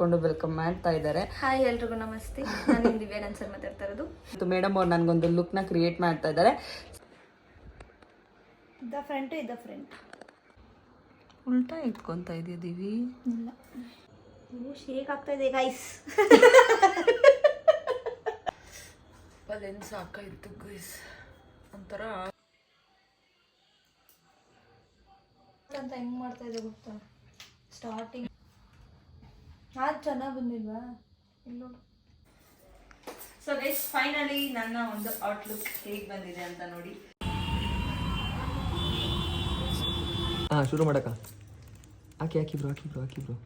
ಕೊಂಡು ವೆಲ್ಕಮ್ ಮಾಡ್ತಾ ಇದ್ದಾರೆ. ಹಾಯ್ ಎಲ್ರಿಗೂ ನಮಸ್ತೆ. ನಾನು ದಿವ್ಯಾ ಸರ್ ಮಾತಾಡ್ತಾ ಇರೋದು. ಮೇಡಮ್ ಅವ್ರು ನನಗೊಂದು ಲುಕ್ನ ಕ್ರಿಯೇಟ್ ಮಾಡ್ತಾ ಇದ್ದಾರೆ. ದ ಫ್ರಂಟ್ ಇದ್ದ ಫ್ರೆಂಟ್ ಉಲ್ಟಾ ಇಟ್ಕೊಂತ ದಿವಿ? ಇಲ್ಲ. ಶೇಕ್ ಆಗ್ತಾ ಇದೆ ಗೈಸ್ ಲೆನ್ಸ್ ಸಾಕಾಯ್ತು ಗೈಸ್ ಒಂಥರ ಅಂತ ಹೆಂಗ್ ಮಾಡ್ತಾ ಇದೆ ಗೊತ್ತಾ? ಸ್ಟಾರ್ಟಿಂಗ್ ಅದು ಚೆನ್ನಾಗಿ ಬಂದಿಲ್ವಾ? ಇಲ್ಲ ನೋಡು. ಸೊ ಗೈಸ್ ಫೈನಲಿ ನನ್ನ ಒಂದು ಔಟ್ಲುಕ್ ಹೇಗೆ ಬಂದಿದೆ ಅಂತ ನೋಡಿ. ಹಾಂ ಶುರು ಮಾಡಕ್ಕ. ಹಾಕಿ ಹಾಕಿ ಬ್ರೋ ಹಾಕಿ ಬ್ರೋ ಹಾಕಿ ಬ್ರೋ.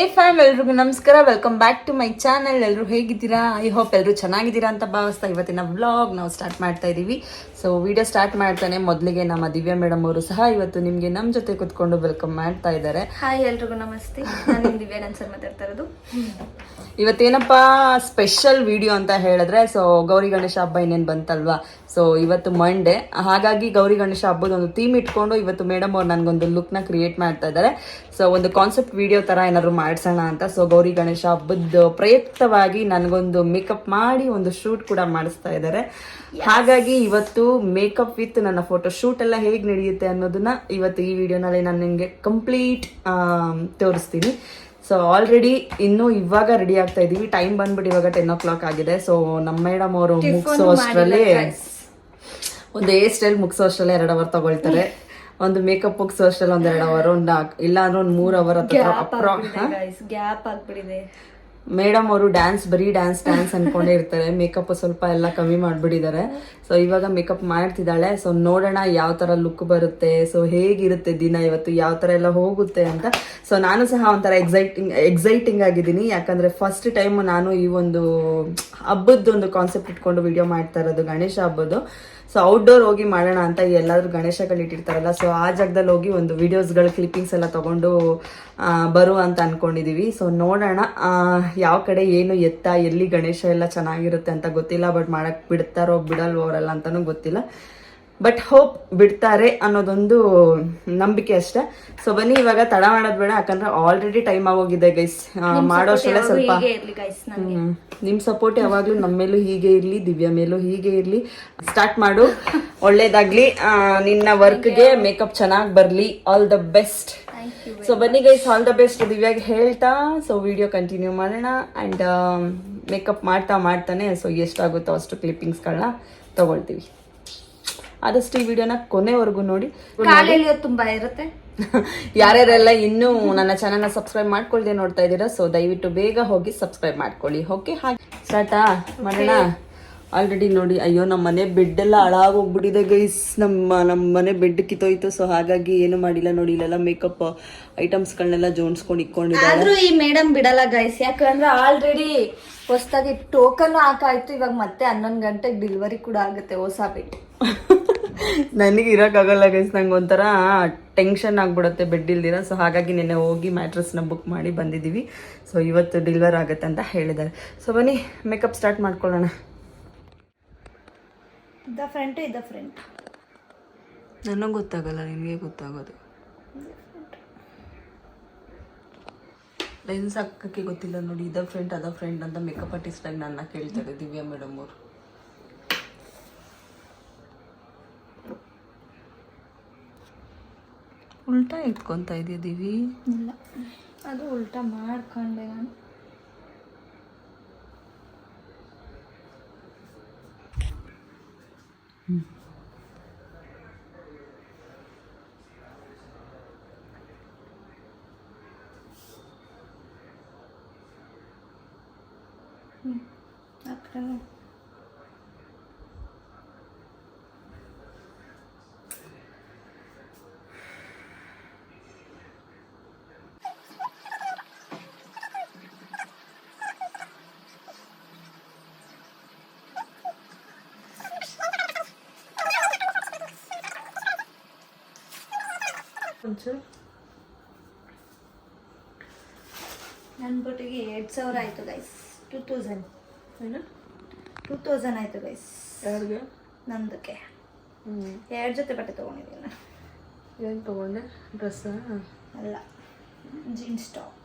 ಹೇ ಫ್ಯಾಮ್ ಎಲ್ರಿಗೂ ನಮಸ್ಕಾರ. Welcome back to my channel ಎಲ್ಲರೂ ಹೇಗಿದ್ದೀರಾ? ಐ ಹೋಪ್ ಎಲ್ಲರೂ ಚೆನ್ನಾಗಿದ್ದೀರಾ ಅಂತ ಭಾವಿಸ್ತಾ ಇವತ್ತಿನ ವ್ಲಾಗ್ ನಾವು ಸ್ಟಾರ್ಟ್ ಮಾಡ್ತಾ ಇದ್ದೀವಿ ಸೊ ವಿಡಿಯೋ ಸ್ಟಾರ್ಟ್ ಮಾಡ್ತಾನೆ ಮೊದಲಿಗೆ ನಮ್ಮ ದಿವ್ಯಾ ಮೇಡಮ್ ಅವರು ಸಹ ಇವತ್ತು ನಿಮಗೆ ನಮ್ಮ ಜೊತೆ ಕುತ್ಕೊಂಡು ವೆಲ್ಕಮ್ ಮಾಡ್ತಾ ಇದ್ದಾರೆ. ಹಾಯ್ ಎಲ್ರಿಗೂ ನಮಸ್ತೆ. ನಾನು ನಿಮ್ಮ ದಿವ್ಯಾ ಸರ್ ಮಾತಾಡ್ತಾ ಇರೋದು. ಇವತ್ತೇನಪ್ಪ ಸ್ಪೆಷಲ್ ವಿಡಿಯೋ ಅಂತ ಹೇಳಿದ್ರೆ ಸೊ ಗೌರಿ ಗಣೇಶ ಹಬ್ಬ ಇನ್ನೇನು ಬಂತಲ್ವಾ? ಸೊ ಇವತ್ತು ಮಂಡೇ ಹಾಗಾಗಿ ಗೌರಿ ಗಣೇಶ ಹಬ್ಬದ ಒಂದು ಥೀಮ್ ಇಟ್ಕೊಂಡು ಇವತ್ತು ಮೇಡಮ್ ಅವ್ರು ನನಗೊಂದು ಲುಕ್ನ ಕ್ರಿಯೇಟ್ ಮಾಡ್ತಾ ಇದ್ದಾರೆ. ಸೊ ಒಂದು ಕಾನ್ಸೆಪ್ಟ್ ವಿಡಿಯೋ ಥರ ಏನಾದ್ರು ಮಾಡಿಸೋಣ ಅಂತ. ಸೊ ಗೌರಿ ಗಣೇಶ ಹಬ್ಬದ ಪ್ರಯುಕ್ತವಾಗಿ ನನಗೊಂದು ಮೇಕಪ್ ಮಾಡಿ ಒಂದು ಶೂಟ್ ಕೂಡ ಮಾಡಿಸ್ತಾ ಇದ್ದಾರೆ. ಹಾಗಾಗಿ ಇವತ್ತು ಮೇಕಪ್ ವಿತ್ ನನ್ನ ಫೋಟೋ ಶೂಟ್ ಎಲ್ಲ ಹೇಗೆ ನಡೆಯುತ್ತೆ ಅನ್ನೋದನ್ನ ಇವತ್ತು ಈ ವಿಡಿಯೋನಲ್ಲಿ ನಾನು ನಿಮಗೆ ಕಂಪ್ಲೀಟ್ ತೋರಿಸ್ತೀನಿ. ಸೊ ಆಲ್ರೆಡಿ ಇನ್ನು ಇವಾಗ ರೆಡಿ ಆಗ್ತಾ ಇದೀವಿ. ಟೈಮ್ ಬಂದ್ಬಿಟ್ಟು ಇವಾಗ ಟೆನ್ ಓ ಕ್ಲಾಕ್ ಆಗಿದೆ. ಸೊ ನಮ್ಮ ಮೇಡಮ್ ಅವರು ಮುಗಿಸೋ ಅಷ್ಟರಲ್ಲಿ ಒಂದು ಹೇರ್ ಸ್ಟೈಲ್ ಮುಗಿಸೋ ಅಷ್ಟರಲ್ಲಿ ಎರಡು ಅವರ್ ತಗೊಳ್ತಾರೆ. ಒಂದು ಮೇಕಪ್ ಮುಗಿಸೋ ಅಷ್ಟರಲ್ಲಿ ಒಂದ್ ಎರಡು ಅವರ್ ಒಂದು ಇಲ್ಲ ಅಂದ್ರೆ ಒಂದು ಮೂರ್ ಅವರ್ ಅಪ್ರಾ ಗೈಸ್ ಗ್ಯಾಪ್ ಆಗ್ಬಿಟ್ಟಿದೆ ಮೇಡಮ್ ಅವರು ಡ್ಯಾನ್ಸ್ ಬರೀ ಡ್ಯಾನ್ಸ್ ಡ್ಯಾನ್ಸ್ ಅನ್ಕೊಂಡೇ ಇರ್ತಾರೆ. ಮೇಕಪ್ ಸ್ವಲ್ಪ ಎಲ್ಲ ಕಮ್ಮಿ ಮಾಡ್ಬಿಟ್ಟಿದ್ದಾರೆ. ಸೊ ಇವಾಗ ಮೇಕಪ್ ಮಾಡ್ತಿದ್ದಾಳೆ. ಸೊ ನೋಡೋಣ ಯಾವ ತರ ಲುಕ್ ಬರುತ್ತೆ. ಸೊ ಹೇಗಿರುತ್ತೆ ದಿನ ಇವತ್ತು? ಯಾವ ತರ ಎಲ್ಲ ಹೋಗುತ್ತೆ ಅಂತ. ಸೊ ನಾನು ಸಹ ಒಂಥರ ಎಕ್ಸೈಟಿಂಗ್ ಎಕ್ಸೈಟಿಂಗ್ ಆಗಿದ್ದೀನಿ. ಯಾಕಂದ್ರೆ ಫಸ್ಟ್ ಟೈಮ್ ನಾನು ಈ ಒಂದು ಹಬ್ಬದ ಒಂದು ಕಾನ್ಸೆಪ್ಟ್ ಇಟ್ಕೊಂಡು ವಿಡಿಯೋ ಮಾಡ್ತಾ ಇರೋದು ಗಣೇಶ ಹಬ್ಬದ್ದು. ಸೊ ಔಟ್ಡೋರ್ ಹೋಗಿ ಮಾಡೋಣ ಅಂತ ಎಲ್ಲಾದರೂ ಗಣೇಶಗಳು ಇಟ್ಟಿರ್ತಾರಲ್ಲ ಸೊ ಆ ಜಾಗದಲ್ಲಿ ಹೋಗಿ ಒಂದು ವಿಡಿಯೋಸ್ಗಳು ಕ್ಲಿಪ್ಪಿಂಗ್ಸ್ ಎಲ್ಲ ತಗೊಂಡು ಬರು ಅಂತ ಅಂದ್ಕೊಂಡಿದ್ದೀವಿ ಸೊ ನೋಡೋಣ ಯಾವ ಕಡೆ ಏನು ಎತ್ತ, ಎಲ್ಲಿ ಗಣೇಶ ಎಲ್ಲ ಚೆನ್ನಾಗಿರುತ್ತೆ ಅಂತ ಗೊತ್ತಿಲ್ಲ ಬಟ್ ಮಾಡಕ್ ಬಿಡ್ತಾರೋ ಬಿಡಲ್ವೋ ಅಂತಾನೂ ಗೊತ್ತಿಲ್ಲ. ಬಟ್ ಹೋಪ್ ಬಿಡ್ತಾರೆ ಅನ್ನೋದೊಂದು ನಂಬಿಕೆ ಅಷ್ಟೇ. ಸೊ ಬನ್ನಿ ಇವಾಗ ತಡ ಮಾಡೋದು ಬೇಡ ಯಾಕಂದ್ರೆ ಆಲ್ರೆಡಿ ಟೈಮ್ ಆಗೋಗಿದೆ ಗೈಸ್ ಮಾಡೋ ಸ್ವಲ್ಪ ಹೀಗೆ ಇರ್ಲಿ ಗೈಸ್ ನನಗೆ ಹ್ಮ್. ನಿಮ್ ಸಪೋರ್ಟ್ ಯಾವಾಗ್ಲೂ ನಮ್ಮ ಮೇಲೂ ಹೀಗೆ ಇರ್ಲಿ ದಿವ್ಯಾ ಮೇಲೂ ಹೀಗೆ ಇರ್ಲಿ. ಸ್ಟಾರ್ಟ್ ಮಾಡು. ಒಳ್ಳೇದಾಗ್ಲಿ. ನಿನ್ನ ವರ್ಕ್ಗೆ ಮೇಕಪ್ ಚೆನ್ನಾಗಿ ಬರ್ಲಿ. ಆಲ್ ದ ಬೆಸ್ಟ್ ಸೊ ಬನ್ನಿ ಗೈಸ್ ಆಲ್ ದ ಬೆಸ್ಟ್ ದಿವ್ಯಾಗೆ ಹೇಳ್ತಾ ಸೊ ವಿಡಿಯೋ ಕಂಟಿನ್ಯೂ ಮಾಡೋಣ. ಅಂಡ್ ಮೇಕಪ್ ಮಾಡ್ತಾ ಮಾಡ್ತಾನೆ ಸೊ ಎಷ್ಟಾಗುತ್ತೋ ಅಷ್ಟು ಕ್ಲಿಪ್ಪಿಂಗ್ಸ್ಗಳನ್ನ ತಗೊಳ್ತೀವಿ. ಆದಷ್ಟು ಈ ವಿಡಿಯೋನ ಕೊನೆವರೆಗೂ ನೋಡಿ. ತುಂಬಾ ಇರುತ್ತೆ. ಯಾರ್ಯಾರೆಲ್ಲ ಇನ್ನೂ ನನ್ನ ಚಾನಲ್ನ ಸಬ್ಸ್ಕ್ರೈಬ್ ಮಾಡ್ಕೊಳ್ದೆ ನೋಡ್ತಾ ಇದ್ದೀರಾ ಸೊ ದಯವಿಟ್ಟು ಬೇಗ ಹೋಗಿ ಸಬ್ಸ್ಕ್ರೈಬ್ ಮಾಡ್ಕೊಳ್ಳಿ. ಓಕೆ ಹಾಗೆ. ಸ್ಟಾರ್ಟಾ ಮಾಡೋಣ ಆಲ್ರೆಡಿ ನೋಡಿ ಅಯ್ಯೋ ನಮ್ಮ ಮನೆ ಬೆಡ್ ಎಲ್ಲ ಹಾಳಾಗೋಗ್ಬಿಟ್ಟಿದೆ ಗೈಸ್ ನಮ್ಮ ನಮ್ಮ ಮನೆ ಬೆಡ್ ಕಿತ್ತೋಯ್ತು ಸೊ ಹಾಗಾಗಿ ಏನು ಮಾಡಿಲ್ಲ ನೋಡಿ ಇಲ್ಲೆಲ್ಲ ಮೇಕಪ್ ಐಟಮ್ಸ್ಗಳನ್ನೆಲ್ಲ ಜೋಡಿಸ್ಕೊಂಡು ಇಕ್ಕೊಂಡಿದ್ದಾರೆ. ಆದ್ರೂ ಈ ಮೇಡಮ್ ಬಿಡಲ್ಲ ಗೈಸ್ ಯಾಕಂದ್ರೆ ಆಲ್ರೆಡಿ ಹೊಸದಾಗಿ ಟೋಕನ್ ಹಾಕಾಯ್ತು ಇವಾಗ ಮತ್ತೆ ಹನ್ನೊಂದು ಗಂಟೆಗೆ ಡೆಲಿವರಿ ಕೂಡ ಆಗುತ್ತೆ ಹೊಸ ಬೆಡ್ ನನಗೆ ಇರೋಕ್ಕಾಗಲ್ಲ ಗೈಸ್ ನಂಗೆ ಒಂಥರ ಟೆನ್ಷನ್ ಆಗಿಬಿಡುತ್ತೆ ಬೆಡ್ ಇಲ್ದಿರ. ಸೊ ಹಾಗಾಗಿ ನಿನ್ನೆ ಹೋಗಿ ಮ್ಯಾಟ್ರಸ್ನ ಬುಕ್ ಮಾಡಿ ಬಂದಿದ್ದೀವಿ. ಸೊ ಇವತ್ತು ಡೆಲಿವರ್ ಆಗುತ್ತೆ ಅಂತ ಹೇಳಿದ್ದಾರೆ. ಸೊ ಬನ್ನಿ ಮೇಕಪ್ ಸ್ಟಾರ್ಟ್ ಮಾಡ್ಕೊಳ್ಳೋಣ. ದ ಫ್ರಂಟ್ ಇದ ಫ್ರೆಂಟ್ ನನಗೆ ಗೊತ್ತಾಗಲ್ಲ ನಿಮಗೆ ಗೊತ್ತಾಗೋದು. ಲೆನ್ಸ್ ಹಾಕೋಕ್ಕೆ ಗೊತ್ತಿಲ್ಲ ನೋಡಿ ಇದ ಫ್ರೆಂಡ್ ಅದ ಫ್ರೆಂಡ್ ಅಂತ ಮೇಕಪ್ ಆರ್ಟಿಸ್ಟಾಗಿ ನನ್ನ ಕೇಳ್ತಾರೆ ದಿವ್ಯಾ ಮೇಡಮ್ ಅವರು. ಉಲ್ಟಾ ಇಟ್ಕೊಂತ ಇದೆಯಾ ದಿವಿ? ಇಲ್ಲ. ಅದು ಉಲ್ಟಾ ಮಾಡ್ಕೊಂಡೆ ನಾನು. ಹ್ಞೂ ಆ ಒಂಚೂರು ನನ್ನ ಬೊಟ್ಟಿಗೆ ಎರಡು ಸಾವಿರ ಆಯಿತು ಗೈಸ್ ಟೂ ತೌಸಂಡ್ ಏನು? ಟೂ ತೌಸಂಡ್ ಆಯಿತು ಗೈಸ್ ಯಾರಿಗೆ? ನಂದಕ್ಕೆ. ಎರಡು ಜೊತೆ ಬಟ್ಟೆ ತೊಗೊಂಡಿದ್ದೀನಿ ನಾನು. ಏನು ತೊಗೊಂಡೆ? ಡ್ರೆಸ್ ಅಲ್ಲ. ಜೀನ್ಸ್ ಟಾಪ್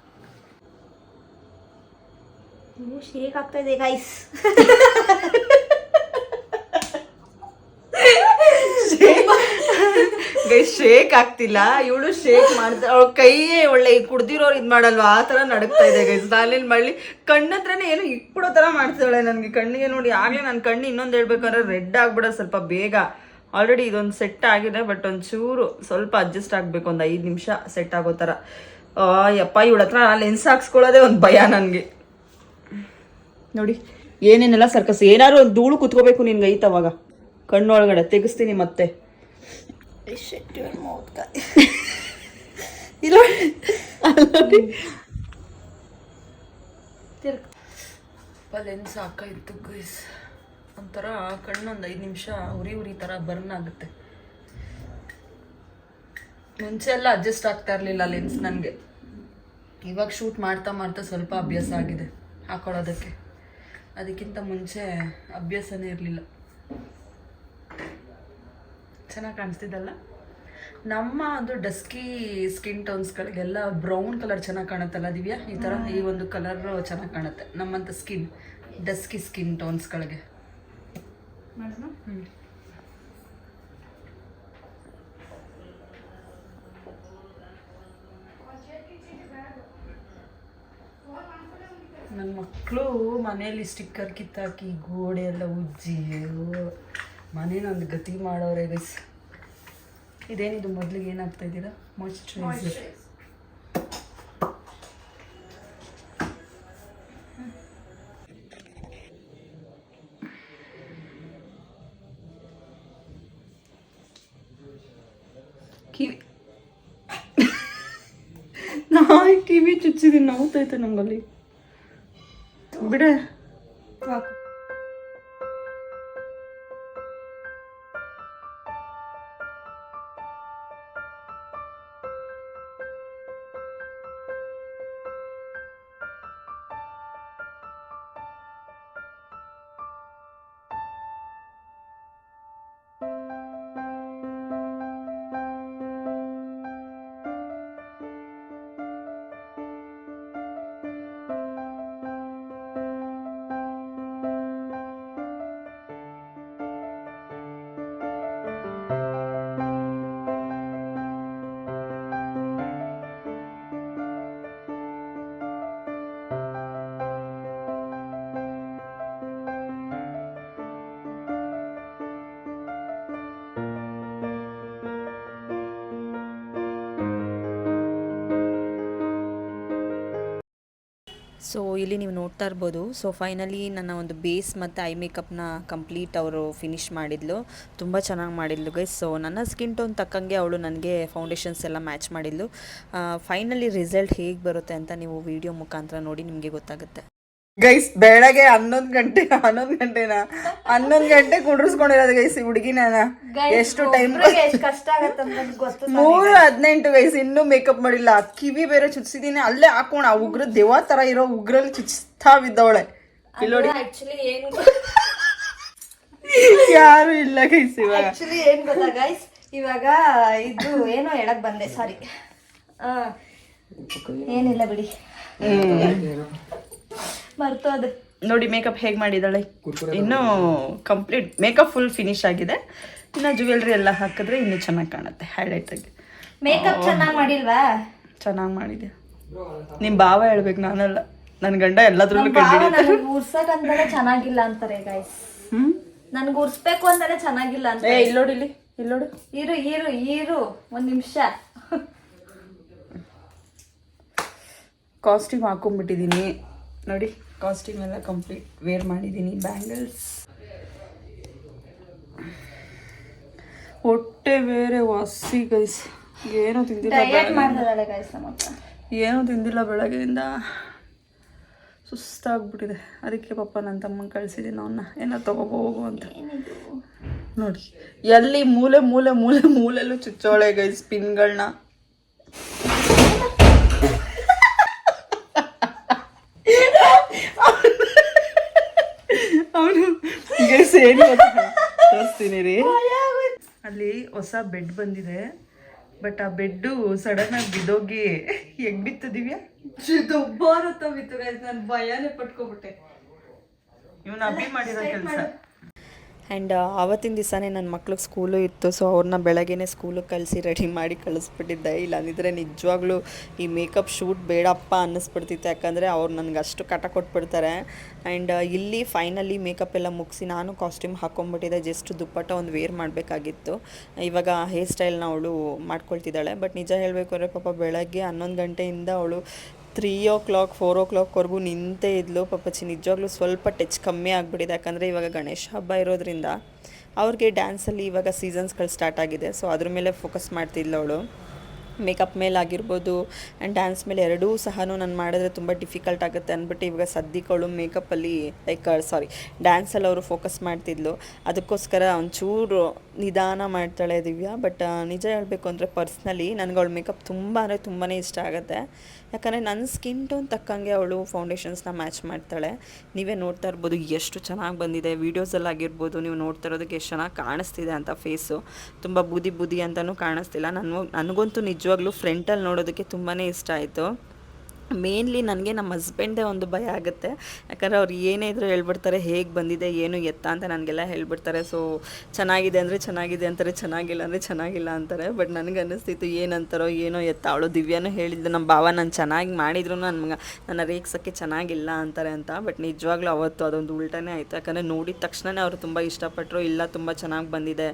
ನೀವು ಶೇಕ್ ಆಗ್ತಾ ಇದೆ ಗೈಸ್ ಗೈ ಶೇಕ್ ಆಗ್ತಿಲ್ಲ. ಇವಳು ಶೇಕ್ ಮಾಡ್ತಾ ಅವಳ ಕೈಯೇ ಒಳ್ಳೆ ಈಗ ಕುಡ್ದಿರೋರು ಇದ್ ಮಾಡಲ್ವಾ? ಆ ತರ ನಡಕ್ತಾ ಇದೆ ಗೈಸ್ ಮಳ್ಳಿ ಮಾಡ್ಲಿ ಕಣ್ಣತ್ರನೇ ಏನು ಇಕ್ಬಿಡೋ ತರ ಮಾಡ್ತಾಳೆ ನನ್ಗೆ. ಕಣ್ಣಿಗೆ ನೋಡಿ, ಆಗ್ಲೇ ನನ್ನ ಕಣ್ಣು ಇನ್ನೊಂದು ಹೇಳ್ಬೇಕಂದ್ರೆ ರೆಡ್ ಆಗ್ಬಿಡ ಸ್ವಲ್ಪ ಬೇಗ. ಆಲ್ರೆಡಿ ಇದೊಂದು ಸೆಟ್ ಆಗಿದೆ ಬಟ್ ಒಂಚೂರು ಸ್ವಲ್ಪ ಅಡ್ಜಸ್ಟ್ ಆಗ್ಬೇಕು. ಒಂದು ಐದು ನಿಮಿಷ ಸೆಟ್ ಆಗೋ ಥರ. ಯಪ್ಪ, ಇವಳ ಹತ್ರ ಲೆನ್ಸ್ ಹಾಕ್ಸ್ಕೊಳ್ಳೋದೇ ಒಂದು ಭಯ ನನಗೆ. ನೋಡಿ, ಏನೇನೆಲ್ಲ ಸರ್ಕಸ್ ಏನಾದ್ರು ಒಂದು ಧೂಳು ಕುತ್ಕೋಬೇಕು ನಿನ್ಗೆ ಐತವಾಗ. ಕಣ್ಣೊಳಗಡೆ ತೆಗಿಸ್ತೀನಿ ಮತ್ತೆ. ಇಲ್ಲ ಲೆನ್ಸ್ ಸಾಕಾಯ್ತು ಗೈಸ್ ಒಂಥರ ಕಣ್ಣೊಂದು ಐದು ನಿಮಿಷ ಉರಿ ಉರಿ ಥರ ಬರ್ನ್ ಆಗುತ್ತೆ. ಮುಂಚೆ ಎಲ್ಲ ಅಡ್ಜಸ್ಟ್ ಆಗ್ತಾ ಇರಲಿಲ್ಲ ಲೆನ್ಸ್ ನನಗೆ. ಇವಾಗ ಶೂಟ್ ಮಾಡ್ತಾ ಮಾಡ್ತಾ ಸ್ವಲ್ಪ ಅಭ್ಯಾಸ ಆಗಿದೆ ಹಾಕೊಳ್ಳೋದಕ್ಕೆ ಅದಕ್ಕಿಂತ ಮುಂಚೆ ಅಭ್ಯಾಸನೇ ಇರಲಿಲ್ಲ. ಚೆನ್ನಾಗಿ ಕಾಣಿಸ್ತಿದ್ದಲ್ಲ ನಮ್ಮ ಒಂದು ಡಸ್ಕಿ ಸ್ಕಿನ್ ಟೋನ್ಸ್ಗಳಿಗೆಲ್ಲ ಬ್ರೌನ್ ಕಲರ್ ಚೆನ್ನಾಗಿ ಕಾಣುತ್ತಲ್ಲ ದಿವ್ಯಾ? ಈ ಥರ ಈ ಒಂದು ಕಲರ್ ಚೆನ್ನಾಗಿ ಕಾಣುತ್ತೆ. ನಮ್ಮಂಥ ಸ್ಕಿನ್ ಡಸ್ಕಿ ಸ್ಕಿನ್ ಟೋನ್ಸ್ಗಳಿಗೆ ನನ್ನ ಮಕ್ಕಳು ಮನೆಯಲ್ಲಿ ಸ್ಟಿಕ್ಕರ್ ಕಿತ್ತಾಕಿ ಗೋಡೆ ಎಲ್ಲ ಉಜ್ಜಿ ಮನೇನ ಒಂದು ಗತಿ ಮಾಡೋರೆ ಗೈಸ್ ಇದೇನಿದು ಮೊದಲಿಗೆ ಏನಾಗ್ತಾ ಇದ್ದೀರಾ? ಮಾಯಿಶ್ಚರೈಸರ್ ಕಿವಿ. ನಾಯಿ ಕಿವಿ ಚುಚ್ಚಿದೀನಿ ನೋವ್ತೈತೆ ನಂಗಲ್ಲಿ ಬಿಡೆ. ಸೊ ಇಲ್ಲಿ ನೀವು ನೋಡ್ತಾ ಇರ್ಬೋದು. ಸೊ ಫೈನಲಿ ನನ್ನ ಒಂದು ಬೇಸ್ ಮತ್ತು ಐ ಮೇಕಪ್ನ ಕಂಪ್ಲೀಟ್ ಅವರು ಫಿನಿಶ್ ಮಾಡಿದ್ಲು. ತುಂಬ ಚೆನ್ನಾಗಿ ಮಾಡಿದ್ಲು ಗೈಸ್ ಸೊ ನನ್ನ ಸ್ಕಿನ್ ಟೋನ್ ತಕ್ಕಂಗೆ ಅವಳು ನನಗೆ ಫೌಂಡೇಶನ್ಸ್ ಎಲ್ಲ ಮ್ಯಾಚ್ ಮಾಡಿದ್ಲು. ಫೈನಲಿ ರಿಸಲ್ಟ್ ಹೇಗೆ ಬರುತ್ತೆ ಅಂತ ನೀವು ವಿಡಿಯೋ ಮುಖಾಂತರ ನೋಡಿ ನಿಮಗೆ ಗೊತ್ತಾಗುತ್ತೆ. ಗೈಸ್ ಬೆಳಗ್ಗೆ ಹನ್ನೊಂದು ಗಂಟೆ ಹನ್ನೊಂದು ಗಂಟೆನಾ? ಹನ್ನೊಂದು ಗಂಟೆ ಕುಂಡ್ರಿಸ್ಕೊಂಡಿರೋದು ಗೈಸ್ ಈ ಹುಡುಗಿನ ಎಷ್ಟು ಟೈಮ್ ಕಷ್ಟ ಮೂರು ಹದಿನೆಂಟು ಗೈಸ್ ಇನ್ನೂ ಮೇಕಪ್ ಮಾಡಿಲ್ಲ. ಕಿವಿ ಬೇರೆ ಚುಚ್ಚಿದೀನಿ ಅಲ್ಲೇ ಹಾಕೋಣ. ಆ ಉಗ್ರ ದೇವ ತರ ಇರೋ ಉಗ್ರಲ್ಲಿ ಚುಚ್ತಾ ಬಿದ್ದವಳೆ. ಇಲ್ಲೋಡಿ. ಯಾರು ಇಲ್ಲ ಗೈಸ್ ಇವಾಗ. ಏನ್ ಗೊತ್ತಾ ಗೈಸ್ ಇವಾಗ ಇದು ಏನೋ ಹೇಳಕ್ ಬಂದೆ ಸಾರಿ ಏನಿಲ್ಲ ಬಿಡಿ. ಮರ್ತೋದು ನೋಡಿ ಮೇಕಪ್ ಹೇಗೆ ಮಾಡಿದಾಳೆ? ಇನ್ನು ಕಂಪ್ಲೀಟ್ ಮೇಕಪ್ ಫುಲ್ ಫಿನಿಶ್ ಆಗಿದೆ. ಇನ್ನು ಜ್ಯುವೆಲ್ರಿ ಎಲ್ಲ ಹಾಕಿದ್ರೆ ಇನ್ನೂ ಚೆನ್ನಾಗಿ ಕಾಣುತ್ತೆ ಹೈಲೈಟ್ ಆಗಿ. ಮೇಕಪ್ ಚೆನ್ನಾಗಿ ಮಾಡಿಲ್ವಾ? ಚೆನ್ನಾಗಿ ಮಾಡಿದೆ. ನಿಮ್ ಭಾವ ಹೇಳ್ಬೇಕು ನಾನಲ್ಲ. ನನ್ನ ಗಂಡ ಎಲ್ಲದ್ರಲ್ಲೂ ಭಾವ ಕಂಡಿಡಿ ನನ್ಗೆ ಉರ್ಸಕ್ ಅಂತಾನೆ ಚೆನ್ನಾಗಿಲ್ಲ ಅಂತಾರೆ ಗೈಸ್ ಹ್ಮ್? ನನ್ಗೆ ಉರ್ಸ್ಬೇಕು ಅಂತಾನೆ ಚೆನ್ನಾಗಿಲ್ಲ ಅಂತ ಏ ಇಲ್ಲೋಡಿ ಇಲ್ಲಿ ಇಲ್ಲೋಡು ಇರು ಇರು ಇರು ಒಂದು ನಿಮಿಷ. ಕಾಸ್ಟ್ಯೂಮ್ ಹಾಕೊಂಡ್ಬಿಟ್ಟಿದ್ದೀನಿ ನೋಡಿ. ಕಾಸ್ಟ್ಯೂಮ್ ಎಲ್ಲ ಕಂಪ್ಲೀಟ್ ವೇರ್ ಮಾಡಿದ್ದೀನಿ. ಬ್ಯಾಂಗಲ್ಸ್. ಹೊಟ್ಟೆ ಬೇರೆ ವಾಸಿ ಗೈಸ್ ಏನು ತಿಂದಿಲ್ಲ ಏನು ತಿಂದಿಲ್ಲ ಬೆಳಗ್ಗೆಯಿಂದ. ಸುಸ್ತಾಗ್ಬಿಟ್ಟಿದೆ. ಅದಕ್ಕೆ ಪಾಪ ನನ್ನ ತಮ್ಮನ ಕಳಿಸಿದ್ದೀನಿ ಅವನ್ನ ಏನೋ ತಗೋಬೋ ಹೋಗು ಅಂತ. ನೋಡಿ. ಎಲ್ಲಿ ಮೂಲೆ ಮೂಲೆ ಮೂಲೆ ಮೂಲೆಲ್ಲೂ ಚುಚ್ಚೋಳೆ ಗೈಸ್ ಪಿನ್ಗಳನ್ನ ಅವನು ಏನು? ತೋರಿಸ್ತೀನಿ ರೀ. ಅಲ್ಲಿ ಹೊಸ ಬೆಡ್ ಬಂದಿದೆ. ಬಟ್ ಆ ಬೆಡ್ಡು ಸಡನ್ ಆಗಿ ಬಿದ್ದೋಗಿ ಹೆಂಗ್ ಬಿತ್ತು ದಿವ್ಯಾ? ದುಬ್ಬಾರತ್ತ ಬಿತ್ತು ನಾನು ಭಯನೇ ಪಟ್ಕೊಬಿಟ್ಟೆ. ಇವ್ನ ಅಭಿ ಮಾಡಿರೋ ಕೆಲಸ. ಆ್ಯಂಡ್ ಆವತ್ತಿನ ದಿವಸನೇ ನನ್ನ ಮಕ್ಳಿಗೆ ಸ್ಕೂಲು ಇತ್ತು ಸೊ ಅವ್ರನ್ನ ಬೆಳಗ್ಗೆನೇ ಸ್ಕೂಲಿಗೆ ಕಳಿಸಿ ರೆಡಿ ಮಾಡಿ ಕಳಿಸ್ಬಿಟ್ಟಿದ್ದೆ. ಇಲ್ಲಾಂದಿದ್ರೆ ನಿಜವಾಗ್ಲೂ ಈ ಮೇಕಪ್ ಶೂಟ್ ಬೇಡಪ್ಪ ಅನ್ನಿಸ್ಬಿಡ್ತಿತ್ತು. ಯಾಕಂದರೆ ಅವ್ರು ನನಗೆ ಅಷ್ಟು ಕಟ ಕೊಟ್ಬಿಡ್ತಾರೆ. ಆ್ಯಂಡ್ ಇಲ್ಲಿ ಫೈನಲಿ ಮೇಕಪ್ ಎಲ್ಲ ಮುಗಿಸಿ ನಾನು ಕಾಸ್ಟ್ಯೂಮ್ ಹಾಕ್ಕೊಂಬಿಟ್ಟಿದ್ದೆ ಜಸ್ಟ್ ದುಪ್ಪಟ್ಟ ಒಂದು ವೇರ್ ಮಾಡಬೇಕಾಗಿತ್ತು. ಇವಾಗ ಹೇರ್ ಸ್ಟೈಲ್ನ ಅವಳು ಮಾಡ್ಕೊಳ್ತಿದ್ದಾಳೆ. ಬಟ್ ನಿಜ ಹೇಳಬೇಕು ಅಂದರೆ ಪಾಪ ಬೆಳಗ್ಗೆ ಹನ್ನೊಂದು ಗಂಟೆಯಿಂದ ಅವಳು ತ್ರೀ ಓ ಕ್ಲಾಕ್ ಫೋರ್ ಓ ಕ್ಲಾಕ್ವರೆಗೂ ನಿಂತೇ ಇದ್ಲು. ಪಾಪಚ್ಚಿ ನಿಜವಾಗ್ಲೂ ಸ್ವಲ್ಪ ಟಚ್ ಕಮ್ಮಿ ಆಗಿಬಿಟ್ಟಿದೆ. ಯಾಕಂದರೆ ಇವಾಗ ಗಣೇಶ ಹಬ್ಬ ಇರೋದ್ರಿಂದ ಅವ್ರಿಗೆ ಡ್ಯಾನ್ಸಲ್ಲಿ ಇವಾಗ ಸೀಸನ್ಸ್ಗಳು ಸ್ಟಾರ್ಟ್ ಆಗಿದೆ. ಸೊ ಅದ್ರ ಮೇಲೆ ಫೋಕಸ್ ಮಾಡ್ತಿದ್ಲು ಅವಳು. ಮೇಕಪ್ ಮೇಲೆ ಆಗಿರ್ಬೋದು ಆ್ಯಂಡ್ ಡ್ಯಾನ್ಸ್ ಮೇಲೆ ಎರಡೂ ಸಹ ನಾನು ಮಾಡಿದ್ರೆ ತುಂಬ ಡಿಫಿಕಲ್ಟ್ ಆಗುತ್ತೆ ಅಂದ್ಬಿಟ್ಟು ಇವಾಗ ಸದ್ಯಕ್ಕಳು ಮೇಕಪ್ಪಲ್ಲಿ ಲೈಕ್ ಸಾರಿ ಡ್ಯಾನ್ಸಲ್ಲಿ ಅವರು ಫೋಕಸ್ ಮಾಡ್ತಿದ್ಲು. ಅದಕ್ಕೋಸ್ಕರ ಒಂಚೂರು ನಿಧಾನ ಮಾಡ್ತಾಳೆ ದಿವ್ಯಾ ಬಟ್ ನಿಜ ಹೇಳಬೇಕು ಅಂದರೆ ಪರ್ಸ್ನಲಿ ನನಗೆ ಅವಳು ಮೇಕಪ್ ತುಂಬ ಅಂದರೆ ತುಂಬಾ ಇಷ್ಟ ಆಗುತ್ತೆ. ಯಾಕಂದರೆ ನನ್ನ ಸ್ಕಿನ್ ಟೋನ್ ತಕ್ಕಂಗೆ ಅವಳು ಫೌಂಡೇಶನ್ಸ್ನ ಮ್ಯಾಚ್ ಮಾಡ್ತಾಳೆ. ನೀವೇ ನೋಡ್ತಾ ಇರ್ಬೋದು ಎಷ್ಟು ಚೆನ್ನಾಗಿ ಬಂದಿದೆ. ವೀಡಿಯೋಸಲ್ಲಿ ಆಗಿರ್ಬೋದು ನೀವು ನೋಡ್ತಾ ಇರೋದಕ್ಕೆ ಎಷ್ಟು ಚೆನ್ನಾಗಿ ಕಾಣಿಸ್ತಿದೆ ಅಂತ ಫೇಸು ತುಂಬ ಬೂದಿ ಬೂದಿ ಅಂತಲೂ ಕಾಣಿಸ್ತಿಲ್ಲ. ನಾನು ನನಗಂತೂ ನಿಜವಾಗ್ಲೂ ಫ್ರಂಟಲ್ಲಿ ನೋಡೋದಕ್ಕೆ ತುಂಬಾ ಇಷ್ಟ ಆಯಿತು. ಮೇನ್ಲಿ ನನಗೆ ನಮ್ಮ ಹಸ್ಬೆಂಡೇ ಒಂದು ಭಯ ಆಗುತ್ತೆ. ಯಾಕಂದರೆ ಅವ್ರು ಏನೇ ಇದ್ರೂ ಹೇಳ್ಬಿಡ್ತಾರೆ, ಹೇಗೆ ಬಂದಿದೆ, ಏನು ಎತ್ತ ಅಂತ ನನಗೆಲ್ಲ ಹೇಳ್ಬಿಡ್ತಾರೆ. ಸೊ ಚೆನ್ನಾಗಿದೆ ಅಂದರೆ ಚೆನ್ನಾಗಿದೆ ಅಂತಾರೆ, ಚೆನ್ನಾಗಿಲ್ಲ ಅಂದರೆ ಚೆನ್ನಾಗಿಲ್ಲ ಅಂತಾರೆ. ಬಟ್ ನನಗೆ ಅನ್ನಿಸ್ತಿತ್ತು ಏನಂತಾರೋ ಏನೋ ಎತ್ತ. ಅವಳು ದಿವ್ಯಾನು ಹೇಳಿದ್ದು ನಮ್ಮ ಭಾವ ನಾನು ಚೆನ್ನಾಗಿ ಮಾಡಿದ್ರು ನನ್ನ ನನ್ನ ರೇಗ್ಸೋಕ್ಕೆ ಚೆನ್ನಾಗಿಲ್ಲ ಅಂತಾರೆ ಅಂತ. ಬಟ್ ನಿಜವಾಗ್ಲೂ ಅವತ್ತು ಅದೊಂದು ಉಲ್ಟನೇ ಆಯಿತು. ಯಾಕಂದರೆ ನೋಡಿದ ತಕ್ಷಣವೇ ಅವರು ತುಂಬ ಇಷ್ಟಪಟ್ಟರು ಇಲ್ಲ ತುಂಬ ಚೆನ್ನಾಗಿ ಬಂದಿದೆ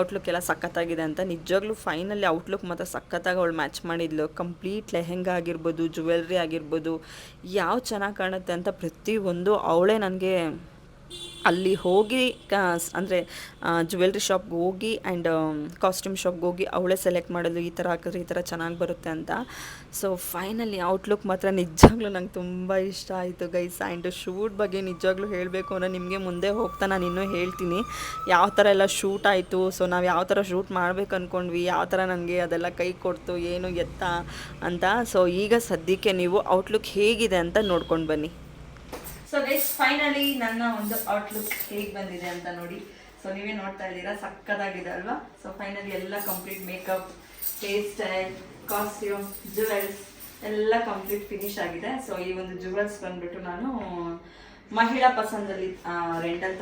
ಔಟ್ಲುಕ್ ಎಲ್ಲ ಸಖತ್ತಾಗಿದೆ ಅಂತ. ನಿಜವಾಗ್ಲೂ ಫೈನಲಿ ಔಟ್ಲುಕ್ ಮಾತ್ರ ಸಖತ್ತಾಗಿ ಅವಳು ಮ್ಯಾಚ್ ಮಾಡಿದ್ಲು. ಕಂಪ್ಲೀಟ್ ಲೆಹೆಂಗಾ ಆಗಿರ್ಬೋದು ಜುವೆಲ್ರಿ ಆಗಿರ್ಬೋದು ಯಾವ ಚೆನ್ನಾಗಿ ಕಾಣುತ್ತೆ ಅಂತ ಪ್ರತಿಯೊಂದು ಅವಳೇ ನನಗೆ ಅಲ್ಲಿ ಹೋಗಿ ಅಂದರೆ ಜ್ಯುವೆಲ್ರಿ ಶಾಪ್ಗೆ ಹೋಗಿ ಆ್ಯಂಡ್ ಕಾಸ್ಟ್ಯೂಮ್ ಶಾಪ್ಗೆ ಹೋಗಿ ಅವಳೇ ಸೆಲೆಕ್ಟ್ ಮಾಡೋದು ಈ ಥರ ಹಾಕಿದ್ರೆ ಈ ಥರ ಚೆನ್ನಾಗಿ ಬರುತ್ತೆ ಅಂತ. ಸೊ ಫೈನಲಿ ಔಟ್ಲುಕ್ ಮಾತ್ರ ನಿಜವಾಗ್ಲೂ ನಂಗೆ ತುಂಬ ಇಷ್ಟ ಆಯಿತು ಗೈಸ್ ಆ್ಯಂಡ್ ಶೂಟ್ ಬಗ್ಗೆ ನಿಜವಾಗ್ಲೂ ಹೇಳಬೇಕು ಅಂದರೆ ನಿಮಗೆ ಮುಂದೆ ಹೋಗ್ತಾ ನಾನು ಇನ್ನೂ ಹೇಳ್ತೀನಿ. ಯಾವ ಥರ ಎಲ್ಲ ಶೂಟ್ ಆಯಿತು ಸೊ ನಾವು ಯಾವ ಥರ ಶೂಟ್ ಮಾಡ್ಬೇಕು ಅಂದ್ಕೊಂಡ್ವಿ ಯಾವ ಥರ ನನಗೆ ಅದೆಲ್ಲ ಕೈ ಕೊಡ್ತು, ಏನು ಎತ್ತ ಅಂತ. ಸೊ ಈಗ ಸದ್ಯಕ್ಕೆ ನೀವು ಔಟ್ಲುಕ್ ಹೇಗಿದೆ ಅಂತ ನೋಡ್ಕೊಂಡು ಬನ್ನಿ. ಸೊ ಗೈಸ್ ಫೈನಲಿ ನನ್ನ ಒಂದು ಔಟ್ಲುಕ್ ಹೇಗೆ ಬಂದಿದೆ ಅಂತ ನೋಡಿ. ಸೊ ನೀವೇ ನೋಡ್ತಾ ಇದ್ದೀರಾ, ಸಕ್ಕದಾಗಿದೆ ಅಲ್ವಾ? ಸೊ ಫೈನಲಿ ಎಲ್ಲ complete makeup hair style costume jewels ಎಲ್ಲ ಕಂಪ್ಲೀಟ್ ಫಿನಿಶ್ ಆಗಿದೆ. ಸೊ ಈ ಒಂದು ಜುವೆಲ್ಸ್ ಬಂದ್ಬಿಟ್ಟು ನಾನು ಮಹಿಳಾ ಪಸಂದಲ್ಲಿ ರೆಂಟಲ್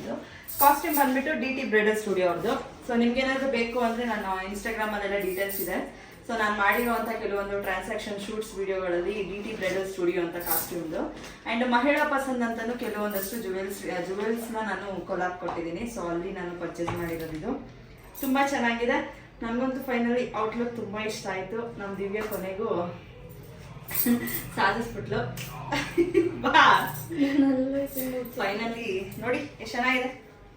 ಇದು. ಕಾಸ್ಟ್ಯೂಮ್ ಬಂದ್ಬಿಟ್ಟು ಡಿ ಟಿ ಬ್ರೈಡಲ್ ಸ್ಟುಡಿಯೋ ಅವ್ರದ್ದು ಸೊ ನಿಮ್ಗೆ ಏನಾದರೂ ಬೇಕು ಅಂದರೆ ನಾನು ಇನ್ಸ್ಟಾಗ್ರಾಮಲ್ಲೆಲ್ಲ ಡೀಟೇಲ್ಸ್ ಇದೆ. ಸೊ ನಾನು ಮಾಡಿರುವಂಥ ಕೆಲವೊಂದು ಟ್ರಾನ್ಸಾಕ್ಷನ್ ಶೂಟ್ಸ್ ವಿಡಿಯೋಗಳಲ್ಲಿ ಡಿ ಟಿ ಬ್ರೈಡಲ್ ಸ್ಟುಡಿಯೋ ಅಂತ ಕಾಸ್ಟ್ಯೂಮ್ದು ಆ್ಯಂಡ್ ಮಹಿಳಾ ಪಸಂದ್ ಅಂತಲೂ ಕೆಲವೊಂದಷ್ಟು ಜುವೆಲ್ಸ್ ಜುವೆಲ್ಸ್ನ ನಾನು ಕೊಲಾಬ್ ಕೊಟ್ಟಿದ್ದೀನಿ. ಸೊ ಅಲ್ಲಿ ನಾನು ಪರ್ಚೇಸ್ ಮಾಡಿರೋದು ಇದು. ತುಂಬ ಚೆನ್ನಾಗಿದೆ. ನನಗಂತೂ ಫೈನಲಿ ಔಟ್ಲುಕ್ ತುಂಬ ಇಷ್ಟ ಆಯಿತು. ನಮ್ಮ ದಿವ್ಯ ಕೊನೆಗೂ ಸಾಧಿಸ್ಬಿಟ್ಲು. ಫೈನಲಿ ನೋಡಿ ಎಷ್ಟು ಚೆನ್ನಾಗಿದೆ.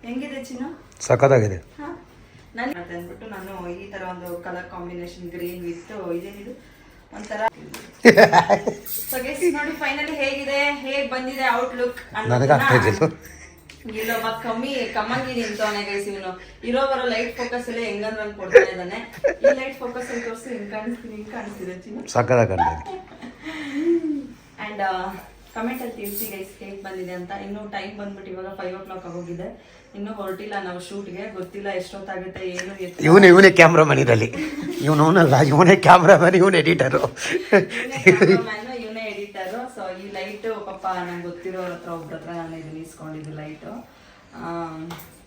ಹೆಂಗಿದೆ ಚಿನ್ನು? ಸಖತ್ತಾಗಿದೆ. ಹಾ. ನಾನು ಅಂದ್ಬಿಟ್ಟು ನಾನು ಈ ತರ ಒಂದು ಕಲರ್ ಕಾಂಬಿನೇಷನ್ ಗ್ರೀನ್ ವಿತ್ ಇದೇನಿದು? ಒಂಥರ ಸೊ guys, ನೋಡಿ ಫೈನಲಿ ಹೇಗಿದೆ ಹೇಗ್ ಬಂದಿದೆ ಔಟ್ ಲುಕ್ ಇಲ್ಲೊಬ್ಬ ಕಮ್ಮಿ ಕಮ್ಮಂಗಿ ನಿಂತವನೆ ಗೈಸ್ ಇವನು. ಇರೋ ಬರೋ ಲೈಟ್ ಫೋಕಸ್ ಎಲ್ಲ ಹೆಂಗಂದ್ರೆ ನಂಗೆ ಕೊಡ್ತಾ ಇದ್ದಾನೆ. ಈ ಲೈಟ್ ಫೋಕಸ್ ಅಲ್ಲಿ ತೋರಿಸಿ ಹಿಂಗ್ ಕಾಣಿಸ್ತೀನಿ ಹಿಂಗ್ ಕಾಣಿಸ್ತಿದೆ ಚಿನ್ನ. ಸಕ್ಕದ ಅಂಡ್ ಕಮೆಂಟ್ ಅಲ್ಲಿ ತಿಳಿಸಿ ಗೈಸ್ ಹೇಗ್ ಬಂದಿದೆ ಅಂತ. ಇನ್ನು ಟೈಮ್ ಬಂದ್ಬಿಟ್ಟು ಇವಾಗ ಫೈವ್ ಓ ಕ್ಲಾಕ್ ಆಗೋಗಿದೆ. ಇನ್ನೂ ಹೊರಟಿಲ್ಲ ನಾವು ಶೂಟ್ಗೆ ಗೊತ್ತಿಲ್ಲ ಎಷ್ಟೊತ್ತಾಗುತ್ತೆ ಏನು ಇವನೇ ಇವನೇ ಕ್ಯಾಮ್ರಾಮನ್ ಇದರಲ್ಲಿ. ಇವನು ಅವನಲ್ಲ ಇವನೇ ಕ್ಯಾಮ್ರಾಮನ್ ಇವನು ಎಡಿಟರು ಇವನೇ ಎಡಿಟರ್ ಸೊ ಈ ಲೈಟು ಪಾಪ ನಂಗೆ ಗೊತ್ತಿರೋರ ಹತ್ರ ಒಬ್ಬರ ಹತ್ರ ನಾನು ಇದನ್ನ ಇಸ್ಕೊಂಡಿದ್ದು ಲೈಟು